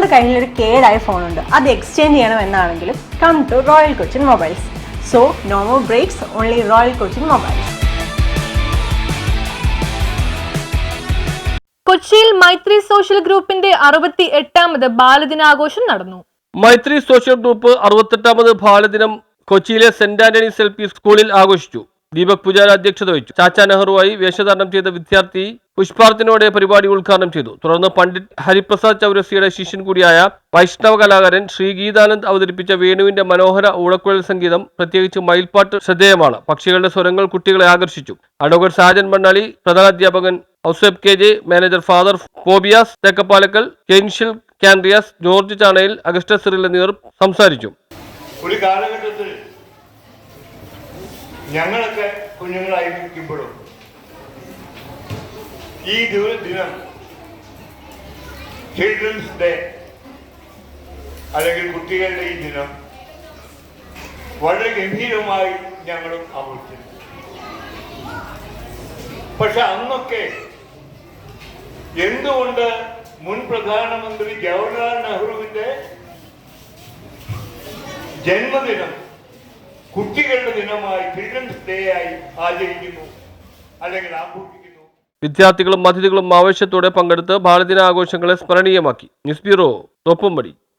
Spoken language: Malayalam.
നിങ്ങളുടെ കയ്യിൽ ഒരു കേടായ ഫോണുണ്ട്. അത് exchange ചെയ്യണമെന്നാണെങ്കിലും come to royal Cochin mobiles so no more breaks only royal Cochin mobiles കൊച്ചിയിൽ മൈത്രി സോഷ്യൽ ഗ്രൂപ്പിന്റെ അറുപത്തി എട്ടാമത് ബാലദിനാഘോഷം നടന്നു. മൈത്രി സോഷ്യൽ ഗ്രൂപ്പ് അറുപത്തെട്ടാമത് ബാലദിനം കൊച്ചിയിലെ സെന്റ് ആന്റണീസ് എൽ പി സ്കൂളിൽ ആഘോഷിച്ചു. ദീപക് പൂജാര അധ്യക്ഷത വഹിച്ചു. ചാച്ച നെഹ്റുവായി വേഷധാരണം ചെയ്ത വിദ്യാർത്ഥി പുഷ്പാർച്ചനോടെ പരിപാടി ഉദ്ഘാടനം ചെയ്തു. തുടർന്ന് പണ്ഡിറ്റ് ഹരിപ്രസാദ് ചൗരസിയുടെ ശിഷ്യൻ കൂടിയായ വൈഷ്ണവ കലാകാരൻ ശ്രീ ഗീതാനന്ദ് അവതരിപ്പിച്ച വേണുവിന്റെ മനോഹര ഊഴക്കുഴൽ സംഗീതം പ്രത്യേകിച്ച് മയിൽപ്പാട്ട് ശ്രദ്ധേയമാണ്. പക്ഷികളുടെ സ്വരങ്ങൾ കുട്ടികളെ ആകർഷിച്ചു. Advocate Sajan Mannali പ്രധാനാധ്യാപകൻ Ouseph K J manager father phobias തെക്കപ്പാലക്കൽ കെൻഷിൽ കാൻഡ്രിയാസ് ജോർജ് ചാണയിൽ അഗസ്റ്റസ് സിറിൽ എന്നിവർ സംസാരിച്ചു. ഒരു കാലഘട്ടത്തിൽ ഞങ്ങളൊക്കെ കുഞ്ഞുങ്ങളായിരിക്കുമ്പോഴും ഈ ദിനം ചിൽഡ്രൻസ് ഡേ അല്ലെങ്കിൽ കുട്ടികളുടെ ഈ ദിനം വളരെ ഗംഭീരമായി ഞങ്ങളും ആഘോഷിച്ചു പക്ഷെ അന്നൊക്കെ എന്തുകൊണ്ട് മുൻ പ്രധാനമന്ത്രി ജവഹർലാൽ നെഹ്റുവിന്റെ ജന്മദിനം കുട്ടികളുടെ ദിനമായി ചിൽഡ്രൻസ് ഡേ ആയി ആചരിക്കുന്നു? അല്ലെങ്കിൽ ആഘോഷിക്കുന്നു? വിദ്യാർത്ഥികളും അതിഥികളും ആവേശത്തോടെ പങ്കെടുത്ത് ബാലദിനാഘോഷങ്ങളെ സ്മരണീയമാക്കി. News bureau Thoppumpady.